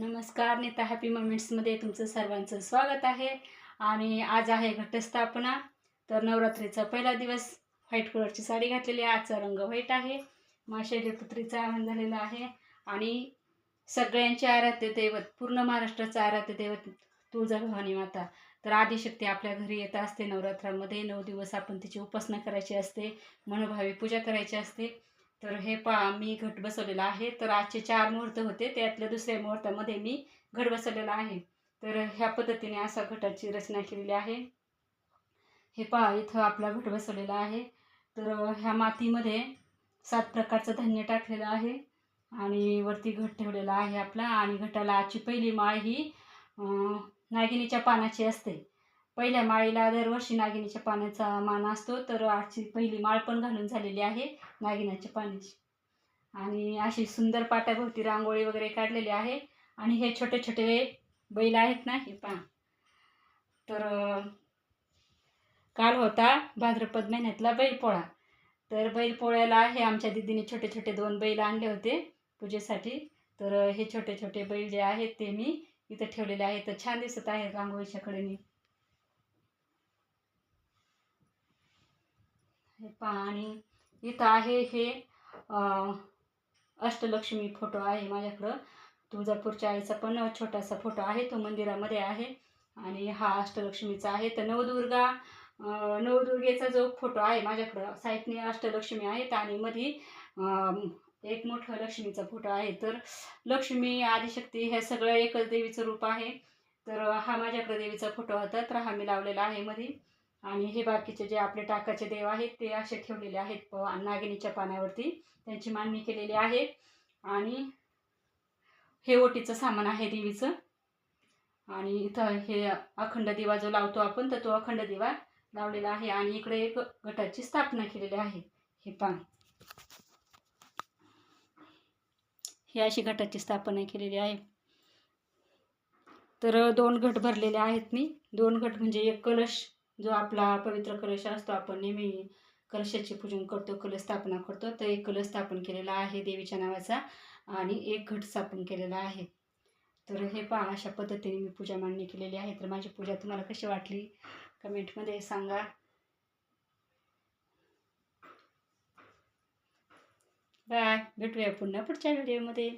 नमस्कार नेता हॅपी मोमेंट्समध्ये तुमचं सर्वांचं स्वागत आहे. आणि आज आहे घटस्थापना तर नवरात्रीचा पहिला दिवस. व्हाईट कलरची साडी घातलेली आहे आजचा रंग व्हाईट आहे. मा शैलपुत्रीचा आनंद झालेला आहे. आणि सगळ्यांचे आराध्य दैवत पूर्ण महाराष्ट्राचं आराध्य दैवत तुळजाभवानी माता. तर आदिशक्ती आपल्या घरी येत असते नवरात्रामध्ये नऊ दिवस आपण तिची उपासना करायची असते मनोभावी पूजा करायची असते. तर हे पा मी घट बसवलेला आहे. तर आजचे चार मुहूर्त होते. त्यातल्या दुसऱ्या मुहूर्तामध्ये मी घट बसवलेला आहे. तर ह्या पद्धतीने असा घटाची रचना केलेली आहे. हे पहा इथं आपला घट बसवलेला आहे. तर ह्या मातीमध्ये सात प्रकारचं धान्य टाकलेलं आहे आणि वरती घट ठेवलेला आहे आपला. आणि घटाला आजची पहिली माळ ही नागिनीच्या पानाची असते. पहिल्या माळीला दरवर्षी नागिनीच्या पाण्याचा मान असतो तर आजची पहिली माळ पण घालून झालेली आहे नागिनाच्या पाण्याची. आणि अशी सुंदर पाट्याभोवती रांगोळी वगैरे काढलेली आहे. आणि हे छोटे छोटे बैल आहेत ना हे पहा. तर काल होता भाद्रपद महिन्यातला बैलपोळा तर बैलपोळ्याला हे आमच्या दिदीने छोटे छोटे दोन बैल आणले होते पूजेसाठी. तर हे छोटे छोटे बैल जे आहेत ते मी इथं ठेवलेले आहेत. तर छान दिसत आहे रांगोळीच्या कडेने. हे पहा आणि इथं आहे हे अष्टलक्ष्मी फोटो आहे माझ्याकडं. तुळजापूरच्या आईचा पण छोटासा फोटो आहे तो मंदिरामध्ये आहे. आणि हा अष्टलक्ष्मीचा आहे. तर नवदुर्गा नवदुर्गेचा जो फोटो आहे माझ्याकडं साईडने अष्टलक्ष्मी आहेत आणि मध्ये एक मोठं लक्ष्मीचा फोटो आहे. तर लक्ष्मी आदिशक्ती हे सगळं एकच देवीचं रूप आहे. तर हा माझ्याकडे देवीचा फोटो होता. तर हा मी लावलेला आहे मध्ये आणि हे बाकीचे जे आपले टाकाचे देव आहेत ते असे ठेवलेले आहेत नागिनीच्या पाण्यावरती त्यांची मांडणी केलेली आहे. आणि हे ओटीचं सामान आहे देवीचं. आणि इथं हे अखंड दिवा जो लावतो आपण तर तो अखंड दिवा लावलेला आहे. आणि इकडे एक गटाची स्थापना केलेली आहे. हे पान ही अशी घटाची स्थापना केलेली आहे. तर दोन घट भरलेले आहेत मी. दोन घट म्हणजे एक कलश जो आपला पवित्र कलश असतो आपण नेहमी कलशाचे पूजन करतो कलश स्थापना करतो तर एक कलश स्थापन केलेला आहे देवीच्या नावाचा आणि एक घट स्थापन केलेला आहे. तर हे पहा अशा पद्धतीने मी पूजा मांडणी केलेली आहे. तर माझी पूजा तुम्हाला कशी वाटली? कमेंटमध्ये सांगा. बाय भेटूया पुन्हा पुढच्या व्हिडिओमध्ये